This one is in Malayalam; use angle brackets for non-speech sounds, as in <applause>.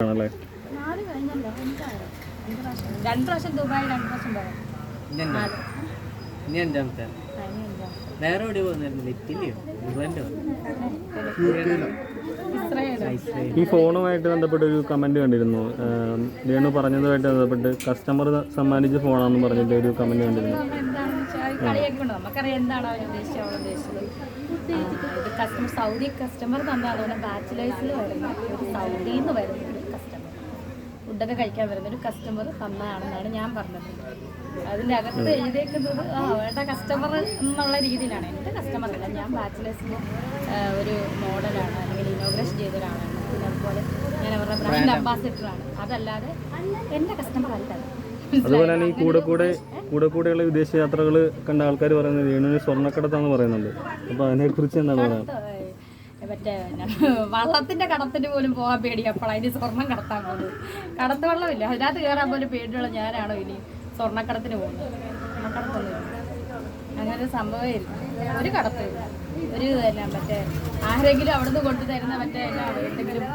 ആണല്ലേ? നാല് കഴിഞ്ഞല്ലോ. അഞ്ചായോ രണ്ട് പ്രാവശ്യം. ദുബായ് പ്രാവശ്യം ഇനി അഞ്ചാമത്തെ വേറെ. എവിടെ പോകുന്നായിരുന്നു ഇറ്റലിയോ? ദുബായിലോ ഈ ഫോണുമായിട്ട് ബന്ധപ്പെട്ട് ഒരു കമന്റ് കണ്ടിരുന്നു. വേണു രേണു പറഞ്ഞതുമായിട്ട് ബന്ധപ്പെട്ട് കസ്റ്റമർ സമ്മാനിച്ച ഫോണാണെന്ന് പറഞ്ഞിട്ട് ഒരു കമന്റ് കണ്ടിരുന്നു. നമുക്കറിയാം എന്താണ് അവർ ഉദ്ദേശിച്ചത് അവൾ ഉദ്ദേശിച്ചത്. ആ, ഇത് കസ്റ്റമർ സൗദി കസ്റ്റമർ തന്നെ അതുപോലെ ബാച്ചിലേഴ്സിൽ വരുന്ന ഒരു സൗദിയിൽ നിന്ന് വരുന്ന ഒരു കസ്റ്റമർ ഫുഡൊക്കെ കഴിക്കാൻ വരുന്ന ഒരു കസ്റ്റമർ തന്നതാണെന്നാണ് ഞാൻ പറഞ്ഞത്. അതിന്റെ അകത്ത് എഴുതിയേക്കുന്നത് ആ വേണ്ട കസ്റ്റമർ എന്നുള്ള രീതിയിലാണ്. എന്റെ കസ്റ്റമർ അല്ല. ഞാൻ ബാച്ചിലേഴ്സിന്റെ ഒരു മോഡലാണ് അല്ലെങ്കിൽ ഇനോഗ്രേഷൻ ചെയ്ത ഒരാളാണ് അതുപോലെ ഞാൻ അവരുടെ ബ്രാൻഡ് അംബാസിഡറാണ് അതല്ലാതെ എന്റെ കസ്റ്റമർ അല്ല. അതുപോലെ തന്നെ ഈ കൂടെ കൂടെ കൂടെ കൂടെയുള്ള വിദേശ യാത്രകൾ കണ്ട ആൾക്കാർ പറയുന്നത് രേണുവിന് സ്വർണക്കടത്താന്ന് പറയുന്നുണ്ട്. അപ്പോൾ അതിനെക്കുറിച്ച് എന്താണ് പറയുന്നത് മറ്റേ <laughs> വള്ളത്തിന്റെ കടത്തിന് പോലും പോകാൻ പേടിയപ്പോൾ അതിന് സ്വർണം കടത്താൻ പോകുന്നത്. കടത്ത് വെള്ളമില്ല. അതിനകത്ത് കയറാൻ പോലും പേടിയുള്ള ഞാനാണോ ഇനി സ്വർണക്കടത്തിന് പോകുന്നത്? സ്വർണക്കടത്തൊന്നും അങ്ങനെ ഒരു സംഭവമേ ഇല്ല ഒരു കടത്തില്ല ഒരു തന്നെ മറ്റേ ആരെങ്കിലും അവിടുന്ന് കൊണ്ടുതരുന്ന മറ്റേ എന്നാ എന്തെങ്കിലും